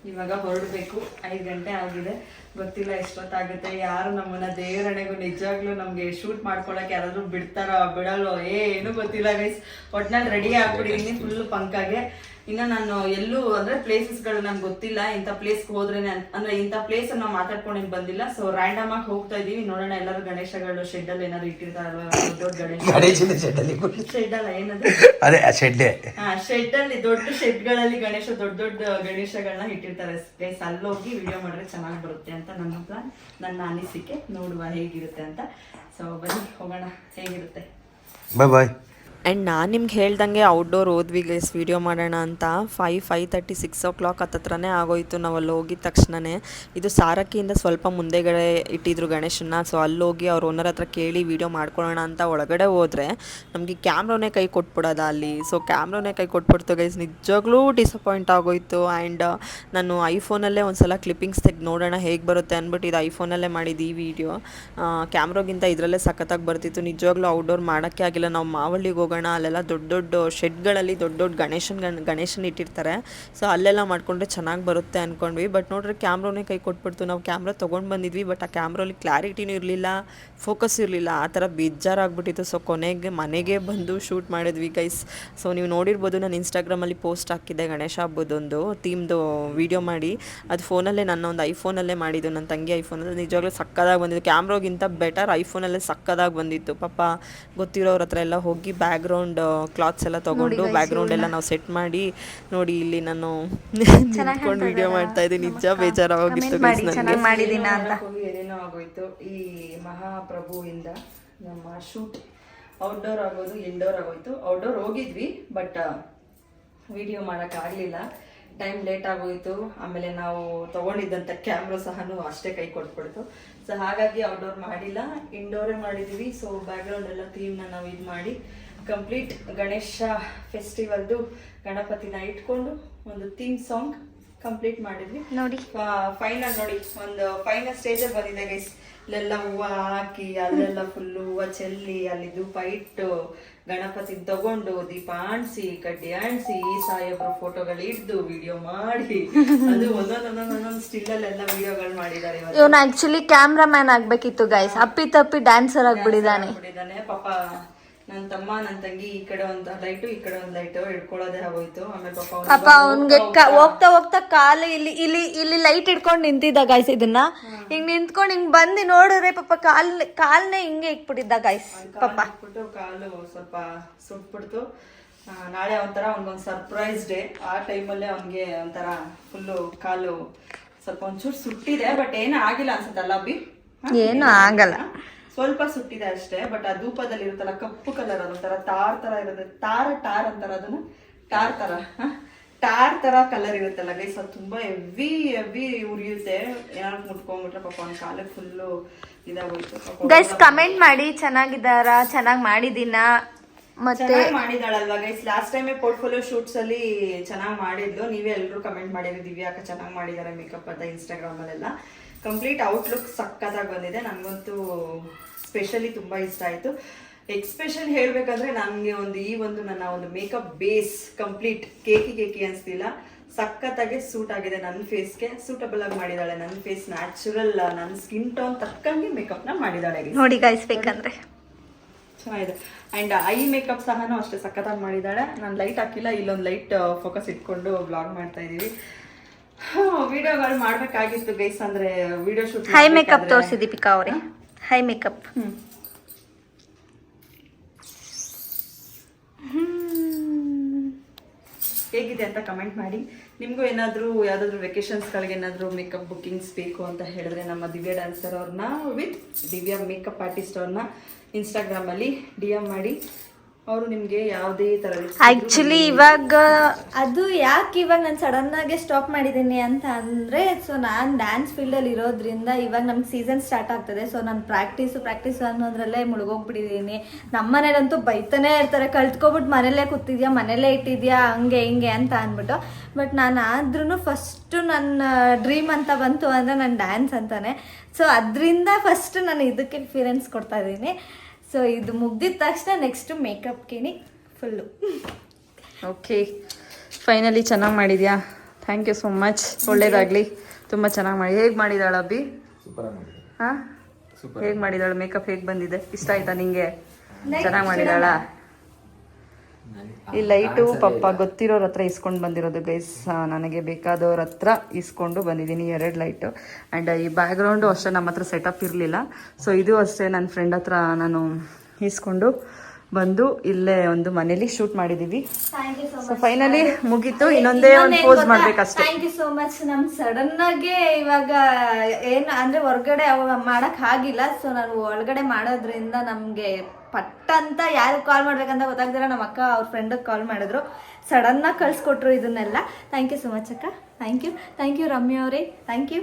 ಇವಾಗ ಹೊರಡ್ಬೇಕು. ಐದು ಗಂಟೆ ಆಗಿದೆ. ಗೊತ್ತಿಲ್ಲ ಎಷ್ಟೊತ್ತಾಗುತ್ತೆ. ಯಾರು ನಮ್ಮನ್ನ ದೇವರಣೆಗೂ ನಿಜವಾಗ್ಲೂ ನಮ್ಗೆ ಶೂಟ್ ಮಾಡ್ಕೊಳಕ್ಕೆ ಯಾರಾದ್ರೂ ಬಿಡ್ತಾರೋ ಬಿಡಲ್ವೋ? ಏನು ಗೊತ್ತಿಲ್ಲ ಗೈಸ್ ಒಟ್ನಲ್ಲಿ ರೆಡಿ ಆಗ್ಬಿಟ್ಟಿದೀನಿ ಫುಲ್ ಪಂಕಾಗೆ ಇನ್ನು ನಾನು ಎಲ್ಲೂ ಅಂದ್ರೆ ಪ್ಲೇಸಸ್ಗಳು ನನ್ಗೆ ಗೊತ್ತಿಲ್ಲ. ಇಂಥ ಪ್ಲೇಸ್ಗೆ ಹೋದ್ರೆ ಅಂದ್ರೆ ಇಂಥ ಪ್ಲೇಸ್ ನಾವು ಮಾತಾಡ್ಕೊಂಡು ಬಂದಿಲ್ಲ. ಸೊ ರ್ಯಾಂಡಮ್ ಆಗಿ ಹೋಗ್ತಾ ಇದೀವಿ ನೋಡೋಣ ಎಲ್ಲರೂ ಗಣೇಶಗಳು ಶೆಡ್ ಅಲ್ಲಿ ಏನಾದ್ರು ಇಟ್ಟಿರ್ತಾರೆ ದೊಡ್ಡ ಗಣೇಶ ಅಲ್ಲ ಏನದು? ಅದೇ ಶೆಡ್ ಅಲ್ಲಿ ದೊಡ್ಡ ಶೆಡ್ಗಳಲ್ಲಿ ಗಣೇಶ ದೊಡ್ಡ ದೊಡ್ಡ ಗಣೇಶಗಳನ್ನ ಇಟ್ಟಿರ್ತಾರೆ. ಅಲ್ಲಿ ಹೋಗಿ ವಿಡಿಯೋ ಮಾಡಿದ್ರೆ ಚೆನ್ನಾಗಿ ಬರುತ್ತೆ ಅಂತ ನನ್ನ ಪ್ಲಾನ್ ನನ್ನ ಅನಿಸಿಕೆ. ನೋಡುವ ಹೇಗಿರುತ್ತೆ ಅಂತ. ಸೊ ಬನ್ನಿ ಹೋಗೋಣ. ಹೇಗಿರುತ್ತೆ? ಬಾಯ್ ಬಾಯ್ ಆ್ಯಂಡ್ ನಾನು ನಿಮ್ಗೆ ಹೇಳ್ದಂಗೆ ಔಟ್ಡೋರ್ ಹೋದ್ವಿ ಗೈಸ್ ವೀಡಿಯೋ ಮಾಡೋಣ ಅಂತ. Five five thirty six o'clock ಹತ್ತತ್ರನೇ ಆಗೋಯ್ತು ನಾವು ಅಲ್ಲಿ ಹೋಗಿದ ತಕ್ಷಣವೇ ಇದು ಸಾರಕಿಯಿಂದ ಸ್ವಲ್ಪ ಮುಂದೆಗಡೆ ಇಟ್ಟಿದ್ರು ಗಣೇಶನ್ನ. ಸೊ ಅಲ್ಲಿ ಹೋಗಿ ಅವ್ರ ಓನರ್ ಹತ್ರ ಕೇಳಿ ವೀಡಿಯೋ ಮಾಡ್ಕೊಳ್ಳೋಣ ಅಂತ ಒಳಗಡೆ ಹೋದರೆ ನಮಗೆ ಕ್ಯಾಮ್ರಾನೇ ಕೈ ಕೊಟ್ಬಿಡೋದ ಅಲ್ಲಿ. ಸೊ ಕ್ಯಾಮ್ರಾನೇ ಕೈ ಕೊಟ್ಬಿಡ್ತು ಗೈಸ್ ನಿಜವಾಗ್ಲೂ ಡಿಸಪಾಯಿಂಟ್ ಆಗೋಯ್ತು. ಆ್ಯಂಡ್ ನಾನು ಐಫೋನಲ್ಲೇ ಒಂದು ಸಲ ಕ್ಲಿಪ್ಪಿಂಗ್ಸ್ ತೆಗೆದು ನೋಡೋಣ ಹೇಗೆ ಬರುತ್ತೆ ಅಂದ್ಬಿಟ್ಟು ಇದು ಐಫೋನಲ್ಲೇ ಮಾಡಿದ್ದು ಈ ವಿಡಿಯೋ ಕ್ಯಾಮ್ರೋಗಿಂತ ಇದರಲ್ಲೇ ಸಖತ್ತಾಗಿ ಬರ್ತಿತ್ತು. ನಿಜವಾಗ್ಲೂ ಔಟ್ಡೋರ್ ಮಾಡೋಕ್ಕೆ ಆಗಿಲ್ಲ. ನಾವು ಮಾವಳ್ಳಿಗೆ ಹೋಗೋಣ, ಅಲ್ಲೆಲ್ಲ ದೊಡ್ಡ ದೊಡ್ಡ ಶೆಡ್ಗಳಲ್ಲಿ ದೊಡ್ಡ ದೊಡ್ಡ ಗಣೇಶನ್ ಗಣ, ಗಣೇಶನ್ ಇಟ್ಟಿರ್ತಾರೆ. ಸೊ ಅಲ್ಲೆಲ್ಲ ಮಾಡಿಕೊಂಡ್ರೆ ಚೆನ್ನಾಗಿ ಬರುತ್ತೆ ಅಂದ್ಕೊಂಡ್ವಿ ಬಟ್ ನೋಡ್ರಿ, ಕ್ಯಾಮ್ರಾನೇ ಕೈ ಕೊಟ್ಬಿಡ್ತು. ನಾವು ಕ್ಯಾಮ್ರಾ ತೊಗೊಂಡು ಬಂದಿದ್ವಿ ಬಟ್ ಆ ಕ್ಯಾಮ್ರಲ್ಲಿ ಕ್ಲಾರಿಟಿನೂ ಇರಲಿಲ್ಲ, ಫೋಕಸ್ ಇರಲಿಲ್ಲ. ಆ ಥರ ಬೇಜಾರಾಗ್ಬಿಟ್ಟಿತ್ತು. ಸೊ ಕೊನೆಗೆ, ಮನೆಗೆ ಬಂದು ಶೂಟ್ ಮಾಡಿದ್ವಿ ಗೈಸ್ ಸೊ ನೀವು ನೋಡಿರ್ಬೋದು, ನಾನು ಇನ್ಸ್ಟಾಗ್ರಾಮಲ್ಲಿ ಪೋಸ್ಟ್ ಹಾಕಿದ್ದೆ ಗಣೇಶ ಹಬ್ಬದೊಂದು ಥೀಮ್ದು ವೀಡಿಯೋ ಮಾಡಿ. ಅದು ಫೋನಲ್ಲೇ ನನ್ನ ಒಂದು ಐಫೋನಲ್ಲೇ ಮಾಡಿದ್ದು. ನನ್ನ ತಂಗಿ ಐಫೋನಲ್ಲಿ ನಿಜವಾಗ್ಲೂ ಸಕ್ಕದಾಗಿ ಬಂದಿದ್ದು. ಕ್ಯಾಮ್ರಾಗಿಂತ ಬೆಟರ್ ಐಫೋನಲ್ಲೇ ಸಕ್ಕದಾಗಿ ಬಂದಿತ್ತು. ಪಾಪ, ಗೊತ್ತಿರೋರ ಹತ್ರ ಎಲ್ಲ ಹೋಗಿ ಬ್ಯಾಕ್ಗ್ರೌಂಡ್ ಕ್ಲಾತ್ಸ್ ಎಲ್ಲ ತಗೊಂಡು ಬ್ಯಾಕ್ಗ್ರೌಂಡ್ ಎಲ್ಲ ನಾವು ಸೆಟ್ ಮಾಡಿ ನೋಡಿ ಇಲ್ಲಿ ನಾನು ನಿಂತ್ಕೊಂಡು ವಿಡಿಯೋ ಮಾಡ್ತಾ ಇದ್ದೀನಿ. ನಿಜ ಬೇಜಾರಾಗಿತ್ತು guys ನನಗೆ. ಮಾಡಿದೀನ ಅಂತ. ಹೋಗಿ ಏನೇನೋ ಆಗೋಯ್ತು. ಈ ಮಹಾಪ್ರಭುವಿಂದ ನಮ್ಮ ಶೂಟ್ ಔಟ್ಡೋರ್ ಆಗೋದು ಇಂಡೋರ್ ಆಗೋಯ್ತು. ಔಟ್ಡೋರ್ ಹೋಗಿದ್ವಿ ಬಟ್ ವಿಡಿಯೋ ಮಾಡೋಕ್ಕಾಗಲಿಲ್ಲ ಟೈಮ್ ಲೇಟ್ ಆಗೋಯ್ತು. ಆಮೇಲೆ ನಾವು ತಗೊಂಡಿದ್ದಂತ ಕ್ಯಾಮ್ರಾ ಸಹ ಅಷ್ಟೇ ಕೈ ಕೊಟ್ಬಿಡ್ತು. ಸೊ ಹಾಗಾಗಿ ಔಟ್ಡೋರ್ ಮಾಡಿಲ್ಲ. ಇಂಡೋರೇ ಮಾಡಿದ್ದೀವಿ. ಸೊ ಬ್ಯಾಕ್ಗ್ರೌಂಡ್ ಎಲ್ಲ ಥೀಮ್ನ ನಾವು ಇದು ಮಾಡಿ ಕಂಪ್ಲೀಟ್ ಗಣೇಶ ಫೆಸ್ಟಿವಲ್ದು ಗಣಪತಿನ ಇಟ್ಕೊಂಡು ಒಂದು ಥೀಮ್ ಸಾಂಗ್ ಕಂಪ್ಲೀಟ್ ಮಾಡಿದ್ವಿ. ನೋಡಿ. ಫೈನಲ್ ನೋಡಿ ಒಂದು ಫೈನಲ್ ಸ್ಟೇಜ್ ಅಲ್ಲಿ ಬಂದಿದೆ ಗೈಸ್ ಇಲ್ಲೆಲ್ಲ ಹೂವ ಹಾಕಿ ಅಲ್ಲೆಲ್ಲ ಫುಲ್ ಹೂವ ಚೆಲ್ಲಿ ಅಲ್ಲಿ ಧೂಪ ಇಟ್ಟು ಗಣಪತಿ ತಗೊಂಡು ದೀಪ ಆಣಿಸಿ ಕಡ್ಡಿ ಆಣಿಸಿ ಈ ಸಾಹೇಬ್ರ ಫೋಟೋಗಳು ಹಿಡ್ದು ವಿಡಿಯೋ ಮಾಡಿ. ಅದು ಒಂದೊಂದ್ ಒಂದೊಂದ್ ಒಂದೊಂದ್ ಸ್ಟಿಲ್ ಅಲ್ಲೆಲ್ಲ ವಿಡಿಯೋಗಳು ಮಾಡಿದ್ದಾರೆ ಇವನು ಆಕ್ಚುಲಿ ಕ್ಯಾಮ್ರಾಮ್ಯಾನ್ ಆಗ್ಬೇಕಿತ್ತು ಗೈಸ್ ಅಪ್ಪಿ ತಪ್ಪಿ ಡ್ಯಾನ್ಸರ್ ಆಗ್ಬಿಡಿದಾನೆ ಪಾಪ ನನ್ನ ತಮ್ಮ ನನ್ನ ತಂಗಿ ಈ ಕಡೆ ಒಂದು ಲೈಟು ಈ ಕಡೆ ಒಂದು ಲೈಟು ಹಿಡ್ಕೊಳ್ಳೋದೇ ಆಗೋಯ್ತು. ಆಮೇಲೆ ಪಾಪ ಅವ್ನು ಪಾಪ ಅವನ್ಗೆ ಹೋಗ್ತಾ ಹೋಗ್ತಾ ಕಾಲು ಇಲ್ಲಿ ಇಲ್ಲಿ ಇಲ್ಲಿ ಲೈಟ್ ಇಟ್ಕೊಂಡು ನಿಂತಿದ್ದ ಗಾಯ್ಸ್ ಇದನ್ನ. ಹಿಂಗ್ ನಿಂತ್ಕೊಂಡು ಹಿಂಗ್ ಬಂದು ನೋಡಿದ್ರೆ ಪಾಪ ಕಾಲ್ ಕಾಲ್ನೇ ಹಿಂಗೆ ಇಟ್ಬಿಟ್ಟಿದ್ದ ಗಾಯ್ಸ್ ಪಾಪ. ಬಿಟ್ಟು ಕಾಲು ಸ್ವಲ್ಪ ಸುಟ್ಬಿಡ್ತು. ಆ, ನಾಳೆ ಒಂಥರ ಅವ್ನಿಗೊಂದು ಸರ್ಪ್ರೈಸ್ ಡೇ ಆ ಟೈಮಲ್ಲೇ ಅವ್ನಿಗೆ ಒಂಥರ ಫುಲ್ಲು ಕಾಲು ಸ್ವಲ್ಪ ಒಂಚೂರು ಸುಟ್ಟಿದೆ ಬಟ್ ಏನೂ ಆಗಿಲ್ಲ ಅನ್ಸುತ್ತಲ್ಲ ಅಬ್ಬಿ? ಏನು ಆಗಲ್ಲ. ಸ್ವಲ್ಪ ಸುಟ್ಟಿದೆ ಅಷ್ಟೇ ಬಟ್ ಆ ಧೂಪದಲ್ಲಿ ಇರುತ್ತಲ್ಲ ಕಪ್ಪು ಕಲರ್ ಅದೊಂಥರ ತಾರ್ ತರ ಇರುತ್ತೆ ತಾರ ಟಾರ್ ಅಂತಾರ ಅದನ್ನ? ಟಾರ್ ತರ? ಟಾರ್ ತರ ಕಲರ್ ಇರುತ್ತಲ್ಲ ಗೈಸ್ ಅದು ತುಂಬಾ ಹೆವಿ ಹೆವಿ ಉರಿಯುತ್ತೆ. ಏನಾದ್ರು ಮುಟ್ಕೊಂಡ್ಬಿಟ್ರೆ ಪಾಪ ಅವ್ನ ಕಾಲಕ್ಕೆ ಫುಲ್ಲು ಇದಾಗೋಯ್ತು ಗೈಸ್ ಕಮೆಂಟ್ ಮಾಡಿ ಚೆನ್ನಾಗಿದ್ದಾರ ಚೆನ್ನಾಗಿ ಮಾಡಿದ್ದೀನಾ? ಮತ್ತೆ ಮಾಡಿದಾಳಲ್ವಾ ಗೈಸ್ ಲಾಸ್ಟ್ ಟೈಮೇ ಪೋರ್ಟ್ಫೋಲಿಯೋ ಶೂಟ್ಸ್ ಅಲ್ಲಿ ಚೆನ್ನಾಗಿ ಮಾಡಿದ್ಲು ನೀವೇ ಎಲ್ಲರೂ ಕಮೆಂಟ್ ಮಾಡಿದ್ರಿ ದಿವ್ಯಾಕ ಚೆನ್ನಾಗಿ ಮಾಡಿದ್ದಾರೆ ಮೇಕಪ್ ಅಂತ ಇನ್ಸ್ಟಾಗ್ರಾಮ್ ಅಲ್ಲೆಲ್ಲ. ಕಂಪ್ಲೀಟ್ ಔಟ್ಲುಕ್ ಸಕ್ಕತ್ತಾಗಿ ಬಂದಿದೆ. ನನಗಂತೂ ಸ್ಪೆಷಲಿ ತುಂಬ ಇಷ್ಟ ಆಯಿತು. ಎಕ್ಸ್ಪೆಷಲ್ ಹೇಳಬೇಕಂದ್ರೆ ನನಗೆ ಒಂದು ಈ ಒಂದು ನನ್ನ ಒಂದು makeup base complete cakey cakey ಅನಿಸ್ತಿಲ್ಲ. ಸಖತ್ತಾಗಿ ಸೂಟ್ ಆಗಿದೆ ನನ್ನ ಫೇಸ್ಗೆ ಸೂಟಬಲ್ ಆಗಿ ಮಾಡಿದಾಳೆ ನನ್ನ ಫೇಸ್ ನ್ಯಾಚುರಲ್ ನನ್ನ ಸ್ಕಿನ್ ಟೋನ್ ತಕ್ಕಂಗೆ ಮೇಕಪ್ನ ಮಾಡಿದಾಳೆ guys. ನೋಡಿ ಗಾಯ್ಸ್ ಬೇಕಂದ್ರೆ. ಚೆನ್ನಾಗಿದೆ. ಅಂಡ್ ಐ ಮೇಕಪ್ ಸಹನೂ ಅಷ್ಟೇ ಸಖತ್ತಾಗಿ ಮಾಡಿದ್ದಾಳೆ ನಾನು ಲೈಟ್ ಹಾಕಿಲ್ಲ ಇಲ್ಲೊಂದು ಲೈಟ್ ಫೋಕಸ್ ಇಟ್ಕೊಂಡು ಬ್ಲಾಗ್ ಮಾಡ್ತಾ ಇದೀವಿ. ವಿಡಿಯೋಗಳು ಮಾಡಬೇಕಾಗಿತ್ತು ಗೈಸ್ ಅಂದ್ರೆ ವಿಡಿಯೋ ಶೂಟ್ ಹೈ ಮೇಕಪ್ ತೋರಿಸಿ ದೀಪಿಕಾ ಅವರೇ. ಹೈ? ಮೇಕಪ್ ಹೇಗಿದೆ ಅಂತ ಕಮೆಂಟ್ ಮಾಡಿ. ನಿಮಗೂ ಏನಾದರೂ ಯಾವುದಾದ್ರೂ ವೆಕೇಶನ್ಸ್ಗಳಿಗೆ ಏನಾದರೂ ಮೇಕಪ್ ಬುಕ್ಕಿಂಗ್ಸ್ ಬೇಕು ಅಂತ ಹೇಳಿದ್ರೆ ನಮ್ಮ ದಿವ್ಯಾ ಡ್ಯಾನ್ಸರ್ ಅವ್ರನ್ನ ವಿತ್ ದಿವ್ಯಾ ಮೇಕಪ್ ಆರ್ಟಿಸ್ಟ್ ಅವ್ರನ್ನ ಇನ್ಸ್ಟಾಗ್ರಾಮಲ್ಲಿ ಡಿ ಎಂ ಮಾಡಿ. ಅವರು ನಿಮಗೆ ಯಾವುದೇ ತರ ಆಕ್ಚುಲಿ ಇವಾಗ ಅದು ಯಾಕೆ ಇವಾಗ ನಾನು ಸಡನ್ ಆಗಿ ಸ್ಟಾಪ್ ಮಾಡಿದ್ದೀನಿ ಅಂತ ಅಂದ್ರೆ ಸೊ ನಾನು ಡ್ಯಾನ್ಸ್ ಫೀಲ್ಡ್ ಅಲ್ಲಿ ಇರೋದ್ರಿಂದ ಇವಾಗ ನಮ್ಗೆ ಸೀಸನ್ ಸ್ಟಾರ್ಟ್ ಆಗ್ತದೆ. ಸೊ ನಾನು ಪ್ರಾಕ್ಟೀಸ್ ಪ್ರಾಕ್ಟೀಸ್ ಅನ್ನೋದ್ರಲ್ಲೇ ಮುಳುಗೋಗ್ಬಿಟ್ಟಿದ್ದೀನಿ ನಮ್ಮ ಮನೇಲಂತೂ ಬೈತಾನೆ ಇರ್ತಾರೆ. ಕಲ್ತ್ಕೊಬಿಟ್ಟು ಮನೇಲೇ ಕೂತಿದ್ಯಾ ಮನೇಲೇ ಇಟ್ಟಿದ್ಯಾ ಹಂಗೆ ಹಿಂಗೆ ಅಂತ ಅಂದ್ಬಿಟ್ಟು. ಬಟ್ ನಾನು ಆದ್ರೂ ಫಸ್ಟು ನನ್ನ ಡ್ರೀಮ್ ಅಂತ ಬಂತು ಅಂದರೆ ನನ್ನ ಡ್ಯಾನ್ಸ್ ಅಂತಾನೆ. ಸೊ ಅದರಿಂದ ಫಸ್ಟ್ ನಾನು ಇದಕ್ಕೆ ಎಕ್ಸ್ಪೀರಿಯನ್ಸ್ ಕೊಡ್ತಾ ಇದ್ದೀನಿ ಸೊ ಇದು ಮುಗ್ದಿದ ತಕ್ಷಣ ನೆಕ್ಸ್ಟ್ ಮೇಕಪ್ಗೆ ಫುಲ್ಲು ಓಕೆ ಫೈನಲಿ ಚೆನ್ನಾಗಿ ಮಾಡಿದ್ಯಾ? ಥ್ಯಾಂಕ್ ಯು ಸೋ ಮಚ್ ಒಳ್ಳೇದಾಗಲಿ. ತುಂಬ ಚೆನ್ನಾಗಿ ಮಾಡಿ. ಹೇಗೆ ಮಾಡಿದಾಳ ಅಬ್ಬಿ ಹಾಂ? ಹೇಗೆ ಮಾಡಿದಾಳ? ಮೇಕಪ್ ಹೇಗೆ ಬಂದಿದೆ? ಇಷ್ಟ ಆಯ್ತಾ ನಿಂಗೆ? ಚೆನ್ನಾಗಿ ಮಾಡಿದಾಳ? ಈ ಲೈಟು ಪಪ್ಪ ಗೊತ್ತಿರೋರ ಹತ್ರ ಇಸ್ಕೊಂಡು ಬಂದಿರೋದು ಗೈಸ್ ನನಗೆ ಬೇಕಾದವ್ರ ಹತ್ರ ಇಸ್ಕೊಂಡು ಬಂದಿದ್ದೀನಿ ಎರಡು ಲೈಟು. ಆ್ಯಂಡ್ ಈ ಬ್ಯಾಕ್ಗ್ರೌಂಡು ಅಷ್ಟೇ ನಮ್ಮ ಹತ್ರ ಸೆಟಪ್ ಇರಲಿಲ್ಲ. ಸೊ ಇದು ಅಷ್ಟೇ ನನ್ನ ಫ್ರೆಂಡ್ ಹತ್ರ ನಾನು ಇಸ್ಕೊಂಡು ಬಂದು ಇಲ್ಲೇ ಒಂದು ಮನೇಲಿ ಶೂಟ್ ಮಾಡಿದ್ದೀವಿ ಸೊ ಫೈನಲಿ ಮುಗೀತು. ಇನ್ನೊಂದೇ ಒಂದು ಪೋಸ್ ಮಾಡ್ಬೇಕಷ್ಟೇ. ಥ್ಯಾಂಕ್ ಯು ಸೋ ಮಚ್ ನಮ್ ಸಡನ್ ಆಗಿ ಇವಾಗ ಏನು ಅಂದ್ರೆ ಹೊರಗಡೆ ಅವಾಗ ಮಾಡಕ್ ಆಗಿಲ್ಲ. ಸೊ ನಾನು ಒಳಗಡೆ ಮಾಡೋದ್ರಿಂದ ನಮ್ಗೆ ಪಟ್ ಅಂತ ಯಾರು ಕಾಲ್ ಮಾಡ್ಬೇಕಂತ ಗೊತ್ತಾಗ್ದಿರ ನಮ್ಮ ಅಕ್ಕ ಅವ್ರ ಫ್ರೆಂಡಿಗೆ ಕಾಲ್ ಮಾಡಿದ್ರು. ಸಡನ್ನಾಗಿ ಕಳ್ಸಿಕೊಟ್ರು ಇದನ್ನೆಲ್ಲ. ಥ್ಯಾಂಕ್ ಯು ಸೊ ಮಚ್ ಅಕ್ಕ. Thank you thank you Ramya ಅವರೇ. Thank you